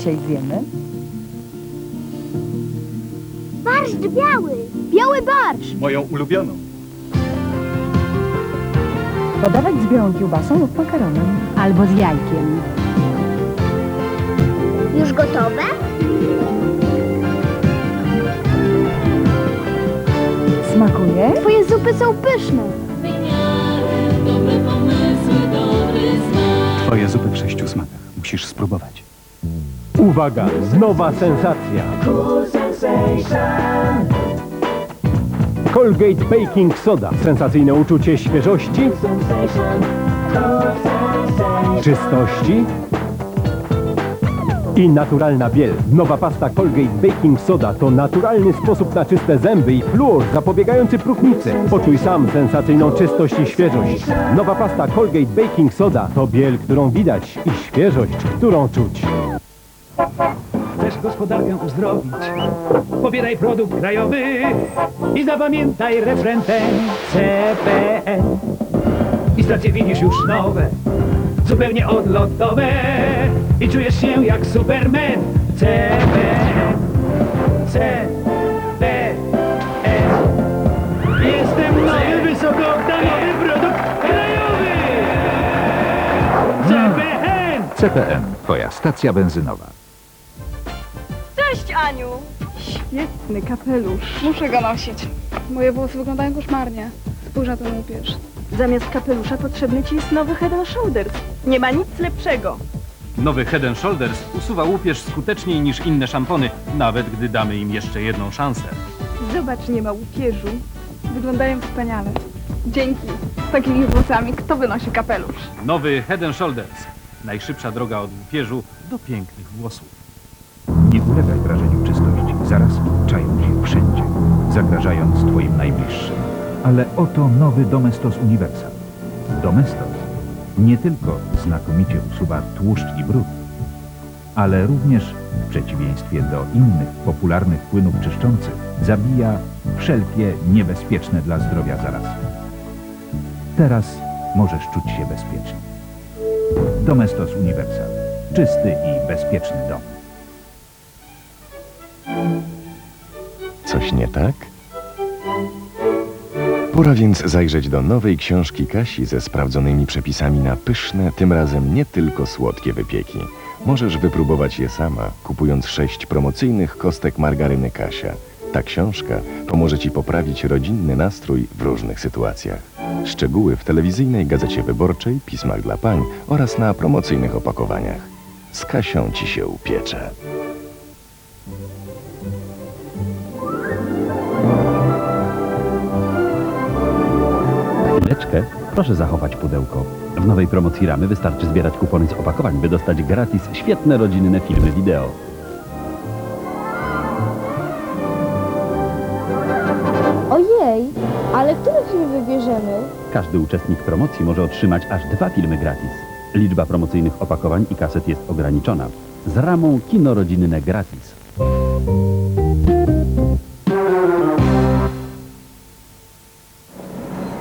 dzisiaj zjemy? Barszcz biały! Biały barszcz! Moją ulubioną. Podawać z białą kiełbasą lub makaronem. Albo z jajkiem. Już gotowe? Smakuje? Twoje zupy są pyszne! Twoje zupy w sześciu smakach. Musisz spróbować. Uwaga, nowa sensacja. Colgate Baking Soda. Sensacyjne uczucie świeżości, czystości i naturalna biel. Nowa pasta Colgate Baking Soda to naturalny sposób na czyste zęby i fluor zapobiegający próchnicy. Poczuj sam sensacyjną czystość i świeżość. Nowa pasta Colgate Baking Soda to biel, którą widać i świeżość, którą czuć. Chcesz gospodarkę uzdrowić? Pobieraj produkt krajowy i zapamiętaj refren ten CPN. I stacje widzisz już nowe, zupełnie odlotowe i czujesz się jak Superman. CPN, CPN. Jestem nowy, wysokooktanowy produkt krajowy. CPN. CPN, twoja stacja benzynowa. Cześć, Aniu! Świetny kapelusz. Muszę go nosić. Moje włosy wyglądają koszmarnie. Spójrz na ten łupież. Zamiast kapelusza potrzebny ci jest nowy Head and Shoulders. Nie ma nic lepszego. Nowy Head and Shoulders usuwa łupież skuteczniej niż inne szampony, nawet gdy damy im jeszcze jedną szansę. Zobacz, nie ma łupieżu. Wyglądają wspaniale. Dzięki. Z takimi włosami kto wynosi kapelusz? Nowy Head and Shoulders. Najszybsza droga od łupieżu do pięknych włosów. Nie ulegaj wrażeniu czystości. Zaraz czają się wszędzie, zagrażając twoim najbliższym. Ale oto nowy Domestos Universal. Domestos nie tylko znakomicie usuwa tłuszcz i brud, ale również, w przeciwieństwie do innych popularnych płynów czyszczących, zabija wszelkie niebezpieczne dla zdrowia zarazy. Teraz możesz czuć się bezpiecznie. Domestos Universal. Czysty i bezpieczny dom. Coś nie tak? Pora więc zajrzeć do nowej książki Kasi ze sprawdzonymi przepisami na pyszne, tym razem nie tylko słodkie wypieki. Możesz wypróbować je sama, kupując sześć promocyjnych kostek margaryny Kasia. Ta książka pomoże Ci poprawić rodzinny nastrój w różnych sytuacjach. Szczegóły w telewizyjnej gazecie wyborczej, pismach dla pań oraz na promocyjnych opakowaniach. Z Kasią Ci się upiecze. Proszę zachować pudełko. W nowej promocji ramy wystarczy zbierać kupony z opakowań, by dostać gratis świetne rodzinne filmy wideo. Ojej, ale który film wybierzemy? Każdy uczestnik promocji może otrzymać aż dwa filmy gratis. Liczba promocyjnych opakowań i kaset jest ograniczona. Z ramą kino rodzinne gratis.